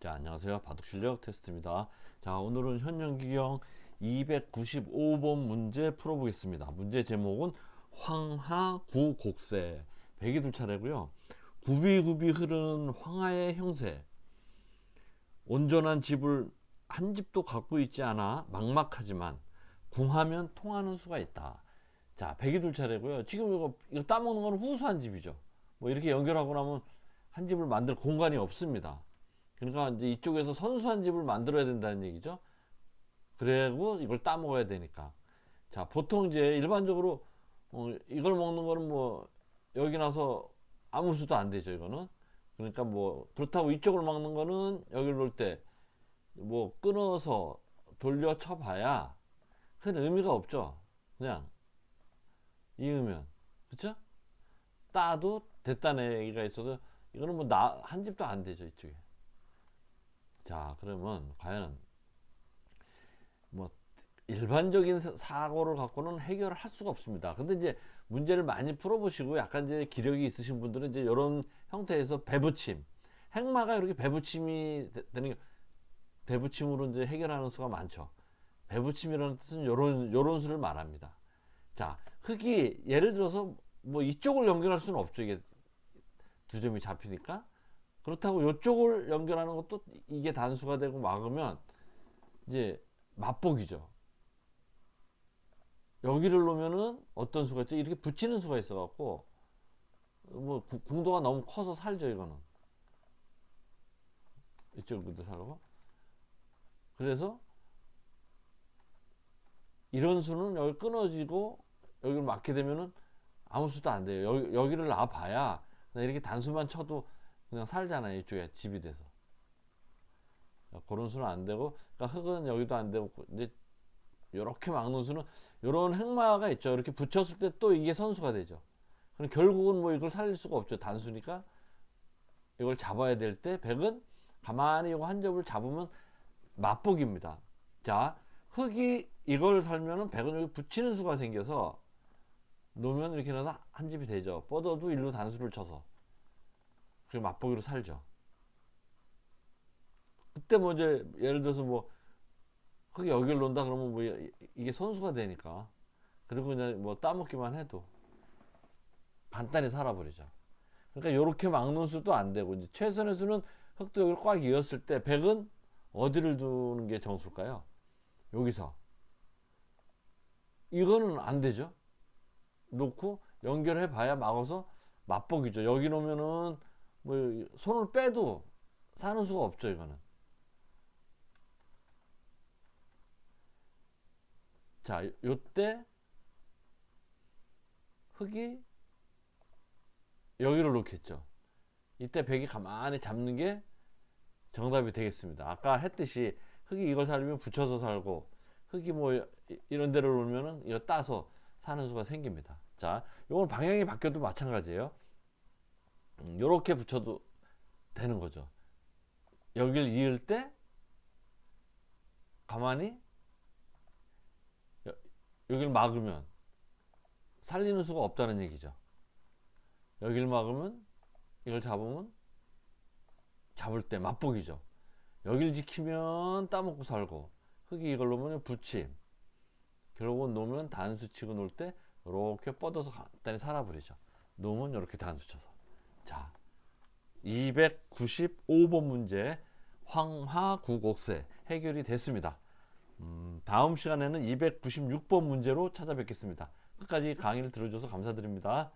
자, 안녕하세요. 바둑 실력 테스트입니다. 자, 오늘은 현영기경 295번 문제 풀어보겠습니다. 문제 제목은 황하구 곡세. 백이 둘 차례고요. 굽이굽이 흐르는 황하의 형세. 온전한 집을 한 집도 갖고 있지 않아 막막하지만 궁하면 통하는 수가 있다. 자, 백이 둘 차례고요. 지금 이거, 이거 따먹는 건 후수한 집이죠. 뭐 이렇게 연결하고 나면 한 집을 만들 공간이 없습니다. 그러니까 이제 이쪽에서 선수한 집을 만들어야 된다는 얘기죠. 그리고 이걸 따먹어야 되니까. 자, 보통 이제 일반적으로 어, 이걸 먹는 거는 뭐 여기 나서 아무 수도 안 되죠, 이거는. 그러니까 뭐 그렇다고 이쪽을 먹는 거는 여기를 놓을 때 뭐 끊어서 돌려 쳐봐야 큰 의미가 없죠. 그냥 이으면 그쵸? 따도 됐다는 얘기가 있어도 이거는 뭐 나 한 집도 안 되죠 이쪽에. 자 그러면 과연 뭐 일반적인 사- 사고를 갖고는 해결을 할 수가 없습니다. 근데 이제 문제를 많이 풀어보시고 약간 이제 기력이 있으신 분들은 이제 이런 형태에서 배부침, 행마가 이렇게 배부침이 되- 되는 게 배부침으로 이제 해결하는 수가 많죠. 배부침이라는 뜻은 요런 요런 수를 말합니다. 자, 흙이 예를 들어서 뭐 이쪽을 연결할 수는 없죠. 이게 두 점이 잡히니까. 그렇다고 이쪽을 연결하는 것도 이게 단수가 되고 막으면 이제 맛보기죠. 여기를 놓으면은 어떤 수가 있죠? 이렇게 붙이는 수가 있어갖고 뭐 구- 궁도가 너무 커서 살죠 이거는 이쪽도 살고 그래서 이런 수는 여기 끊어지고 여기를 막게 되면은 아무 수도 안 돼요. 여기, 여기를 놔봐야 이렇게 단수만 쳐도 그냥 살잖아요. 이쪽에 집이 돼서. 그런 수는 안 되고, 그러니까 흙은 여기도 안 되고, 이제 이렇게 막는 수는 이런 행마가 있죠. 이렇게 붙였을 때 또 이게 선수가 되죠. 그럼 결국은 뭐 이걸 살릴 수가 없죠. 단수니까 이걸 잡아야 될 때 백은 가만히 이거 한 점을 잡으면 맛보기입니다. 자, 흙이 이걸 살면은 백은 여기 붙이는 수가 생겨서 놓으면 이렇게 해서 한 집이 되죠. 뻗어도 일로 단수를 쳐서. 그리고 맛보기로 살죠. 그때 뭐 이제 예를 들어서 뭐 흙이 여기를 놓는다 그러면 뭐 이- 이게 선수가 되니까. 그리고 그냥 뭐 따먹기만 해도 간단히 살아버리죠. 그러니까 요렇게 막는 수도 안 되고 이제 최선의 수는 흙도 여기를 꽉 이었을 때 백은 어디를 두는 게 정수일까요? 여기서 이거는 안 되죠. 놓고 연결해 봐야 막아서 맛보기죠. 여기 놓으면은 뭐 손을 빼도 사는 수가 없죠. 이거는. 자, 요때 흙이 여기를 놓겠죠. 이때 백이 가만히 잡는 게 정답이 되겠습니다. 아까 했듯이 흙이 이걸 살면 붙여서 살고 흙이 뭐 이- 이런 데를 놓으면은 이거 따서 사는 수가 생깁니다. 자, 요건 방향이 바뀌어도 마찬가지예요. 음, 요렇게 붙여도 되는 거죠. 여길 이을 때 가만히 여, 여길 막으면 살리는 수가 없다는 얘기죠. 여길 막으면 이걸 잡으면 잡을 때 맛보기죠. 여길 지키면 따먹고 살고 흙이 이걸 놓으면 붙임 결국은 놓으면 단수 치고 놓을 때 이렇게 뻗어서 간단히 살아버리죠. 놓으면 이렇게 단수 쳐서 자 295번 문제 황화구곡세 해결이 됐습니다. 음, 다음 시간에는 296번 문제로 찾아뵙겠습니다. 끝까지 강의를 들어줘서 감사드립니다.